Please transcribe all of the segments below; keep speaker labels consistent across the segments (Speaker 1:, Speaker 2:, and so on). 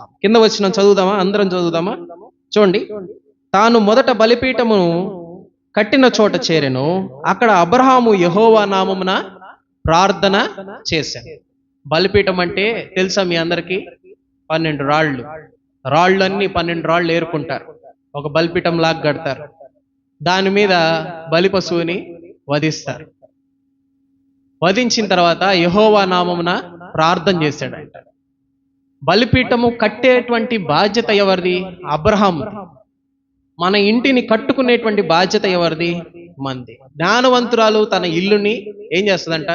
Speaker 1: కింద వచ్చిన చదువుదామా? అందరం చదువుదామా? చూడండి. తాను మొదట బలిపీఠమును కట్టిన చోట చేరెను. అక్కడ అబ్రహాము యహోవా నామమున ప్రార్థన చేశాను. బలిపీఠం అంటే తెలుసా మీ అందరికీ? పన్నెండు రాళ్ళు. రాళ్ళన్నీ పన్నెండు రాళ్ళు ఏరుకుంటారు. ఒక బలిపీఠం లాగా కడతారు. దాని మీద బలి పశువుని వధిస్తారు. వధించిన తర్వాత యహోవా నామమున ప్రార్థన చేశాడంట. బలిపీఠము కట్టేటువంటి బాధ్యత ఎవరిది? అబ్రహాం మన ఇంటిని కట్టుకునేటువంటి బాధ్యత ఎవరిది? మంది. జ్ఞానవంతురాలు తన ఇల్లుని ఏం చేస్తుందంట?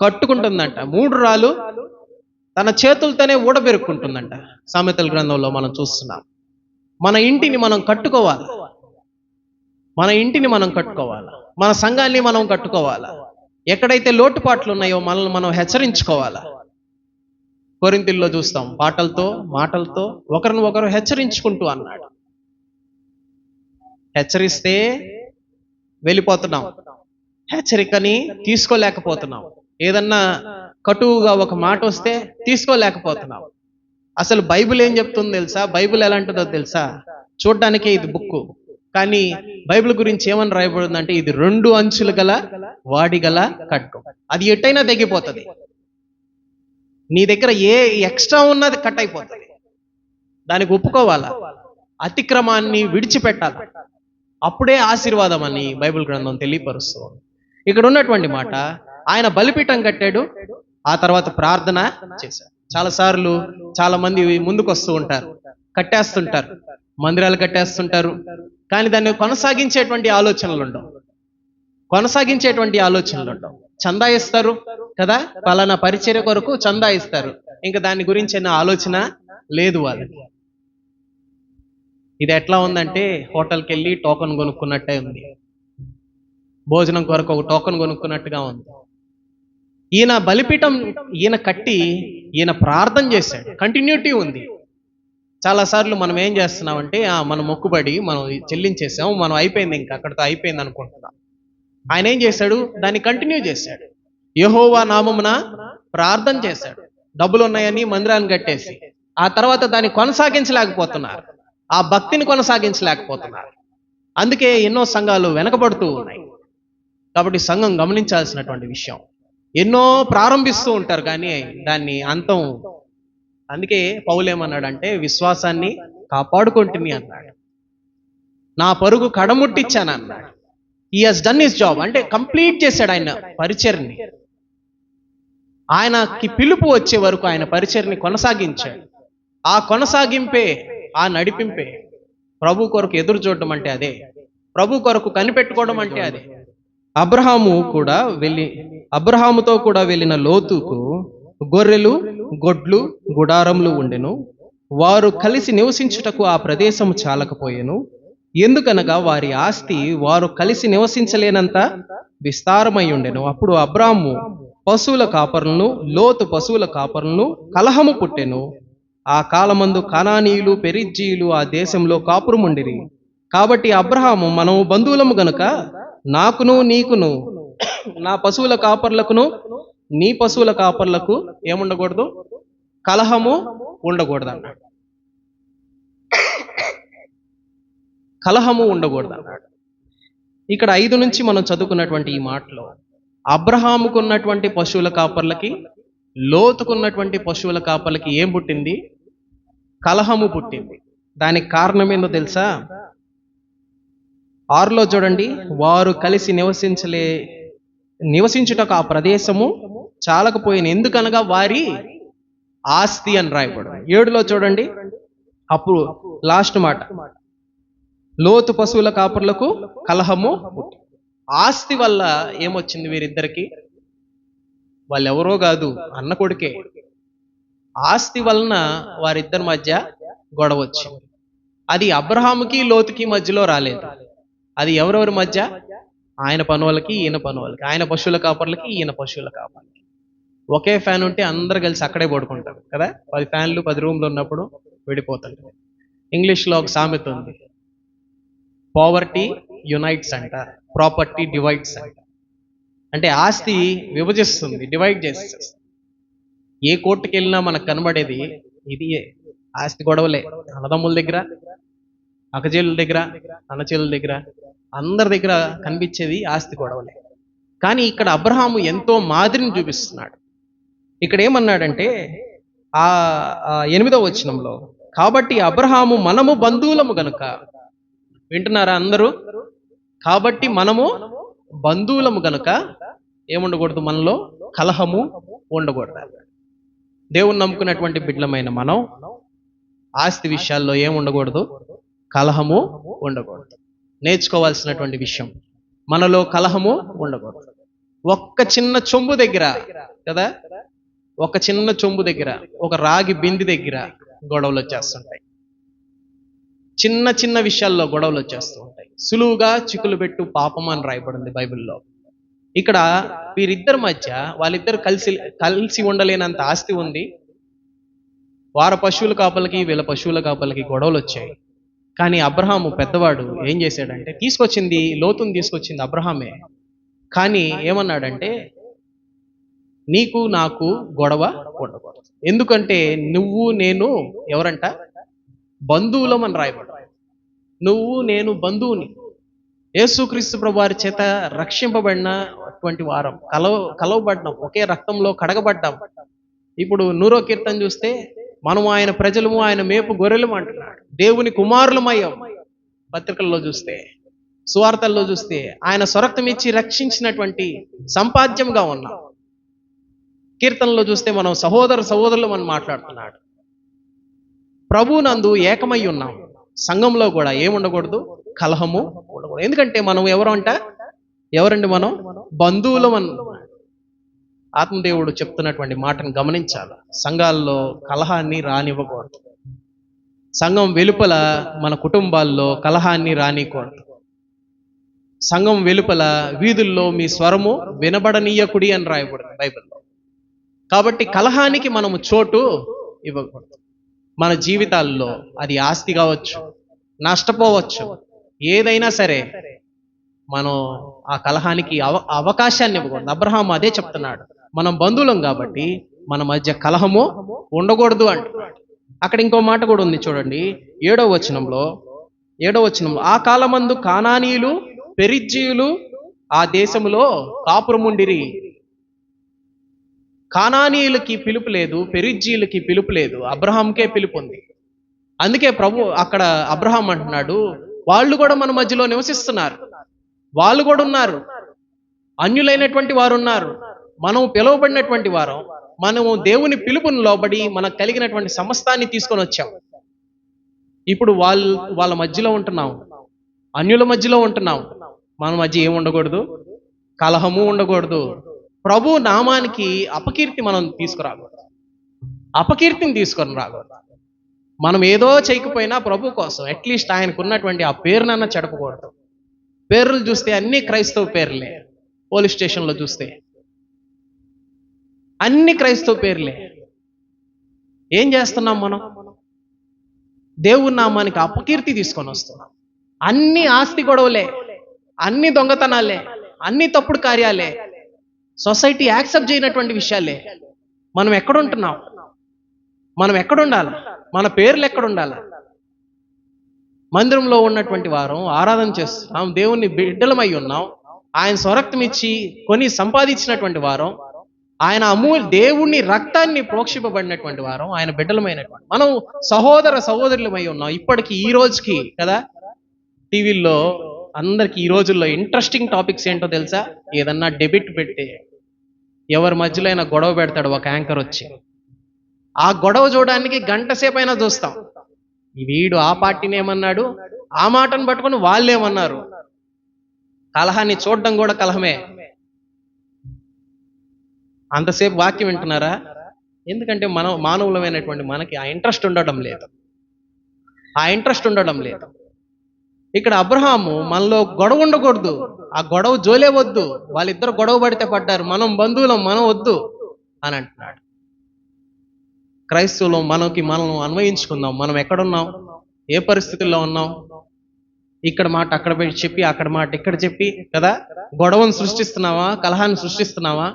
Speaker 1: కట్టుకుంటుందంట. మూడు రాళ్ళు తన చేతులతోనే ఊడబెరుక్కుంటుందంట. సామెతల గ్రంథంలో మనం చూస్తున్నాం. మన ఇంటిని మనం కట్టుకోవాలి. మన ఇంటిని మనం కట్టుకోవాలి. మన సంఘాన్ని మనం కట్టుకోవాలా. ఎక్కడైతే లోటుపాట్లు ఉన్నాయో మనల్ని మనం హెచ్చరించుకోవాలా. కొరింతిల్లో చూస్తాం పాటలతో మాటలతో ఒకరిని ఒకరు హెచ్చరించుకుంటూ అన్నాడు. హెచ్చరిస్తే వెళ్ళిపోతున్నాం. హెచ్చరికని తీసుకోలేకపోతున్నాం. ఏదన్నా కటువుగా ఒక మాట వస్తే తీసుకోలేకపోతున్నాం. అసలు బైబిల్ ఏం చెప్తుందో తెలుసా? బైబిల్ ఎలాంటిదో తెలుసా? చూడ్డానికి ఇది బుక్ కానీ బైబిల్ గురించి ఏమని రాయబడిందంటే ఇది రెండు అంచులు గల వాడి గల కట్టు అది ఎట్టయినా తెగిపోతుంది. నీ దగ్గర ఏ ఎక్స్ట్రా ఉన్నది కట్ అయిపోతుంది. దానికి ఒప్పుకోవాలా? అతిక్రమాన్ని విడిచిపెట్టాలి? అప్పుడే ఆశీర్వాదం అని బైబిల్ గ్రంథం తెలియపరుస్తుంది. ఇక్కడ ఉన్నటువంటి మాట ఆయన బలిపీఠం కట్టాడు ఆ తర్వాత ప్రార్థన చేశాడు. చాలా సార్లు చాలా మంది ముందుకు వస్తూ ఉంటారు కట్టేస్తుంటారు మందిరాలు కట్టేస్తుంటారు కానీ దాన్ని కొనసాగించేటువంటి ఆలోచనలు ఉండవు. కొనసాగించేటువంటి ఆలోచనలు ఉండవు. చందా ఇస్తారు కదా? పలానా పరిచర్య కొరకు చందా ఇస్తారు ఇంకా దాని గురించి ఆలోచన లేదు వాళ్ళకి ఇది ఎట్లా ఉందంటే హోటల్కి వెళ్ళి టోకన్ కొనుక్కున్నట్టే ఉంది. భోజనం కొరకు ఒక టోకన్ కొనుక్కున్నట్టుగా ఉంది. ఈయన బలిపీఠం ఈయన కట్టి ఈయన ప్రార్థన చేశాడు. కంటిన్యూటీ ఉంది. చాలాసార్లు మనం ఏం చేస్తున్నామంటే ఆ, మనం మొక్కుబడి మనం చెల్లించేసాం మనం అయిపోయింది ఇంకా అక్కడితో అయిపోయింది అనుకుంటున్నాం. ఆయన ఏం చేశాడు? దాన్ని కంటిన్యూ చేశాడు. యహోవా నామమున ప్రార్థన చేశాడు. డబ్బులు ఉన్నాయని మందిరాన్ని కట్టేసి. ఆ తర్వాత దాన్ని కొనసాగించలేకపోతున్నారు. ఆ భక్తిని కొనసాగించలేకపోతున్నారు. అందుకే ఎన్నో సంఘాలు వెనకబడుతూ ఉన్నాయి. కాబట్టి సంఘం గమనించాల్సినటువంటి విషయం. ఎన్నో ప్రారంభిస్తూ ఉంటారు కానీ దాన్ని అంతం. అందుకే పౌలేమన్నాడంటే విశ్వాసాన్ని కాపాడుకుంటుని అన్నాడు. నా పరుగు కడముట్టించాను అన్నాడు. ఈ హస్ డన్ హిస్ జాబ్ అంటే కంప్లీట్ చేశాడు ఆయన పరిచర్ని. ఆయనకి పిలుపు వచ్చే వరకు ఆయన పరిచర్ని కొనసాగించాడు. ఆ కొనసాగింపే ఆ నడిపింపే ప్రభు కొరకు ఎదురు చూడడం అంటే అదే. ప్రభు కొరకు కనిపెట్టుకోవడం అంటే అదే. అబ్రహాము కూడా వెళ్ళి అబ్రహాముతో కూడా వెళ్ళిన లోతుకు గొర్రెలు గొడ్లు గుడారములు ఉండెను. వారు కలిసి నివసించుటకు ఆ ప్రదేశం చాలకపోయెను. ఎందుకనగా వారి ఆస్తి వారు కలిసి నివసించలేనంత విస్తారమై ఉండెను. అప్పుడు అబ్రాము పశువుల కాపరులను లోతు పశువుల కాపరులను కలహము పుట్టెను. ఆ కాలమందు కనానీయులు పెరిజ్జీయులు ఆ దేశంలో కాపురముండిరి. కాబట్టి అబ్రహాము మనము బంధువులము గనుక నాకును నీకును నా పశువుల కాపర్లకును నీ పశువుల కాపర్లకు ఏముండకూడదు? కలహము ఉండకూడదు అన్నాడు కలహము ఉండకూడదు అన్నాడు ఇక్కడ ఐదు నుంచి మనం చదువుకున్నటువంటి ఈ మాటలో అబ్రహాముకున్నటువంటి పశువుల కాపర్లకి లోతుకున్నటువంటి పశువుల కాపర్లకి ఏం పుట్టింది? కలహము పుట్టింది. దానికి కారణం ఏందో తెలుసా? ఆరులో చూడండి వారు కలిసి నివసించలే నివసించుటకు ఆ ప్రదేశము చాలకపోయిన ఎందుకనగా వారి ఆస్తి అని రాయబడు ఏడులో చూడండి అప్పుడు లాస్ట్ మాట లోతు పశువుల కాపుర్లకు కలహము ఆస్తి వల్ల ఏమొచ్చింది వీరిద్దరికి? వాళ్ళెవరో కాదు అన్న కొడుకే. ఆస్తి వలన వారిద్దరి మధ్య గొడవ వచ్చింది. అది అబ్రహాముకి లోతుకి మధ్యలో రాలేదు. అది ఎవరెవరి మధ్య? ఆయన పనులకి ఈయన పనులకి. ఆయన పశువుల కాపర్లకి ఈయన పశువుల కాపర్లకి. ఒకే ఫ్యాన్ ఉంటే అందరు కలిసి అక్కడే పడుకుంటారు కదా? పది ఫ్యాన్లు పది రూమ్లు ఉన్నప్పుడు విడిపోతుంటారు. ఇంగ్లీష్లో ఒక సామెత ఉంది. పావర్టీ యునైట్స్ అంటారు ప్రాపర్టీ డివైడ్స్ అంటారు అంటే ఆస్తి విభజిస్తుంది డివైడ్ చేస్తుంది. ఏ కోర్టుకి వెళ్ళినా మనకు కనబడేది ఇది ఆస్తి గొడవలే. అన్నదమ్ముల దగ్గర అక్కచెల్లుల దగ్గర అన్నచెల్లుల దగ్గర అందరి దగ్గర కనిపించేది ఆస్తి గొడవలే. కానీ ఇక్కడ అబ్రహాము ఎంతో మాదిరిని చూపిస్తున్నాడు. ఇక్కడ ఏమన్నాడంటే ఆ ఆ ఎనిమిదవ వచనంలో కాబట్టి అబ్రహాము మనము బంధువులము గనుక వింటున్నారా అందరూ? కాబట్టి మనము బంధువులము గనుక ఏముండకూడదు మనలో? కలహము ఉండకూడదు. దేవుని నమ్ముకున్నటువంటి బిడ్డలమైన మనం ఆస్తి విషయాల్లో ఏం ఉండకూడదు కలహము ఉండకూడదు. నేర్చుకోవాల్సినటువంటి విషయం మనలో కలహము ఉండకూడదు. ఒక్క చిన్న చొంబు దగ్గర కదా? ఒక చిన్న చొంబు దగ్గర ఒక రాగి బింది దగ్గర గొడవలు వచ్చేస్తుంటాయి. చిన్న చిన్న విషయాల్లో గొడవలు వచ్చేస్తూ ఉంటాయి. సులువుగా చిక్కులు పెట్టు పాపం అని రాయబడింది బైబిల్లో. ఇక్కడ వీరిద్దరి మధ్య వాళ్ళిద్దరు కలిసి కలిసి ఉండలేనంత ఆస్తి ఉంది. వార పశువుల కాపలకి వీళ్ళ పశువుల కాపలకి గొడవలు వచ్చాయి. కానీ అబ్రహాము పెద్దవాడు ఏం చేశాడంటే తీసుకొచ్చింది లోతుని తీసుకొచ్చింది అబ్రహామే. కానీ ఏమన్నాడంటే నీకు నాకు గొడవ ఉండకూడదు. ఎందుకంటే నువ్వు నేను ఎవరంట? బంధువులం అని రాయబడు నువ్వు నేను బంధువుని. యేసుక్రీస్తు ప్రభు వారి చేత రక్షింపబడిన అటువంటి వారం. కలవ కలవబడ్డాం ఒకే రక్తంలో కడగబడ్డాం. ఇప్పుడు నూరో కీర్తన చూస్తే మనం ఆయన ప్రజలము ఆయన మేపు గొర్రెలము అంటున్నాడు. దేవుని కుమారులమయ్యాం. పత్రికల్లో చూస్తే సువార్తల్లో చూస్తే ఆయన స్వరక్తం ఇచ్చి రక్షించినటువంటి సంపాద్యంగా ఉన్నాం. కీర్తనలో చూస్తే మనం సహోదర సహోదరులు మనం మాట్లాడుతున్నాడు. ప్రభు నందు ఏకమై ఉన్నాం. సంఘంలో కూడా ఏముండకూడదు కలహము ఉండకూడదు. ఎందుకంటే మనం ఎవరు అంట? ఎవరండి మనం? బంధువులం అన్నాడు ఆత్మదేవుడు చెప్తున్నటువంటి మాటను గమనించాలి. సంఘాల్లో కలహాన్ని రానివ్వకూడదు. సంఘం వెలుపల మన కుటుంబాల్లో కలహాన్ని రానికూడదు. సంఘం వెలుపల వీధుల్లో మీ స్వరము వినబడనీయకుడి అని రాయబడింది బైబిల్లో. కాబట్టి కలహానికి మనము చోటు ఇవ్వకూడదు. మన జీవితాల్లో అది ఆస్తి కావచ్చు నష్టపోవచ్చు. ఏదైనా సరే మనం ఆ కలహానికి అవ అవకాశాన్ని ఇవ్వకూడదు. అబ్రహాం అదే చెప్తున్నాడు. మనం బంధువులం కాబట్టి మన మధ్య కలహము ఉండకూడదు అంటున్నాడు అక్కడ ఇంకో మాట కూడా ఉంది చూడండి. ఏడో వచనంలో ఏడో వచనంలో ఆ కాలమందు కానానీయులు పెరిజ్జీయులు ఆ దేశంలో కాపురముండిరి. కానానీయులకి పిలుపు లేదు పెరిజ్జీలకి పిలుపు లేదు అబ్రహాంకే పిలుపు ఉంది. అందుకే ప్రభు అక్కడ అబ్రహాం అంటున్నాడు వాళ్ళు కూడా మన మధ్యలో నివసిస్తున్నారు. వాళ్ళు కూడా ఉన్నారు. అన్యులైనటువంటి వారు ఉన్నారు. మనం పిలువబడినటువంటి వారం. మనము దేవుని పిలుపుని లోబడి మనకు కలిగినటువంటి సమస్తాన్ని తీసుకొని వచ్చాం. ఇప్పుడు వాళ్ళు వాళ్ళ మధ్యలో ఉంటున్నాం. అన్యుల మధ్యలో ఉంటున్నాం. మన మధ్య ఏమి ఉండకూడదు? కలహము ఉండకూడదు. ప్రభు నామానికి అపకీర్తి మనం తీసుకురాకూడదు. అపకీర్తిని తీసుకొని రాకూడదు. మనం ఏదో చేయకపోయినా ప్రభు కోసం అట్లీస్ట్ ఆయనకు ఉన్నటువంటి ఆ పేరునన్నా చెడపకూడదు. పేర్లు చూస్తే అన్ని క్రైస్తవ పేర్లే. పోలీస్ స్టేషన్లో చూస్తే. అన్ని క్రైస్తవ పేర్లే. ఏం చేస్తున్నాం మనం? దేవుని నామానికి అపకీర్తి తీసుకొని వస్తున్నాం. అన్ని ఆస్తి గొడవలే. అన్ని దొంగతనాలే. అన్ని తప్పుడు కార్యాలే. సొసైటీ యాక్సెప్ట్ చేయనటువంటి విషయాలే. మనం ఎక్కడుంటున్నాం? మనం ఎక్కడుండాలి? మన పేర్లు ఎక్కడుండాలి? మందిరంలో ఉన్నటువంటి వారం ఆరాధన చేస్తున్నాం దేవుణ్ణి బిడ్డలమై ఉన్నాం. ఆయన స్వరక్తం ఇచ్చి కొని సంపాదించినటువంటి వారం ఆయన అమూల్ దేవుణ్ణి రక్తాన్ని ప్రోక్షింపబడినటువంటి వారం ఆయన బిడ్డలమైనటువంటి మనం సహోదర సహోదరులమై ఉన్నాం. ఇప్పటికి ఈ రోజుకి కదా? టీవీల్లో అందరికి ఈ రోజుల్లో ఇంట్రెస్టింగ్ టాపిక్స్ ఏంటో తెలుసా? ఏదన్నా డెబిట్ పెట్టి ఎవరి మధ్యలో అయినా గొడవ పెడతాడు ఒక యాంకర్ వచ్చి. ఆ గొడవ చూడడానికి గంట సేపు అయినా చూస్తాం వీడు ఆ పార్టీని ఏమన్నాడు? ఆ మాటను పట్టుకొని వాళ్ళేమన్నారు కలహాన్ని చూడడం కూడా కలహమే. అంతసేపు వాక్యం వింటున్నారా? ఎందుకంటే మనం మానవులమైనటువంటి మనకి ఆ ఇంట్రెస్ట్ ఉండడం లేదు. ఆ ఇంట్రెస్ట్ ఉండడం లేదు. ఇక్కడ అబ్రహాము మనలో గొడవ ఉండకూడదు. ఆ గొడవ జోలే వద్దు. వాళ్ళిద్దరు గొడవ పడితే పడ్డారు. మనం బంధువులం మనం వద్దు అని అంటున్నాడు. క్రైస్తవులు మనకి మనం అన్వయించుకుందాం. మనం ఎక్కడున్నాం? ఏ పరిస్థితుల్లో ఉన్నాం? ఇక్కడ మాట అక్కడ పెట్టి చెప్పి అక్కడ మాట ఇక్కడ చెప్పి కదా? గొడవను సృష్టిస్తున్నావా? కలహాన్ని సృష్టిస్తున్నావా?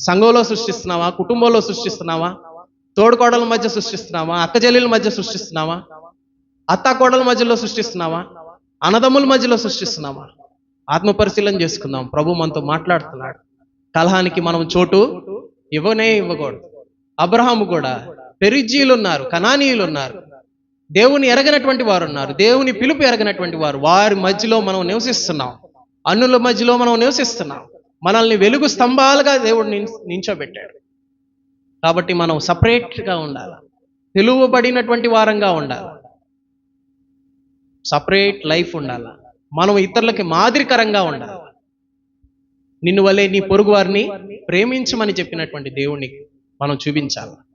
Speaker 1: సంఘంలో సృష్టిస్తున్నావా? కుటుంబంలో సృష్టిస్తున్నావా? తోడుకోడల మధ్య సృష్టిస్తున్నావా? అక్క చెల్లెల మధ్య సృష్టిస్తున్నామా అత్తాకోడల మధ్యలో సృష్టిస్తున్నావా? అన్నదమ్ముల మధ్యలో సృష్టిస్తున్నామా? ఆత్మ పరిశీలన చేసుకుందాం. ప్రభు మనతో మాట్లాడుతున్నాడు. కలహానికి మనం చోటు ఇవ్వనే ఇవ్వకూడదు. అబ్రహాము కూడా పెరిజీలు ఉన్నారు కనానీయులు ఉన్నారు దేవుని ఎరగనటువంటి వారు ఉన్నారు దేవుని పిలుపు ఎరగనటువంటి వారు. వారి మధ్యలో మనం నివసిస్తున్నాం. అన్నుల మధ్యలో మనం నివసిస్తున్నాం. మనల్ని వెలుగు స్తంభాలుగా దేవుడు నించోబెట్టాడు. కాబట్టి మనం సపరేట్గా ఉండాలి? పిలువబడినటువంటి వారంగా ఉండాలి? సపరేట్ లైఫ్ ఉండాల. మనం ఇతరులకి మాదిరికరంగా ఉండాలి. నిన్ను వలే నీ పొరుగు వారిని ప్రేమించమని చెప్పినటువంటి దేవుణ్ణి మనం చూపించాలి.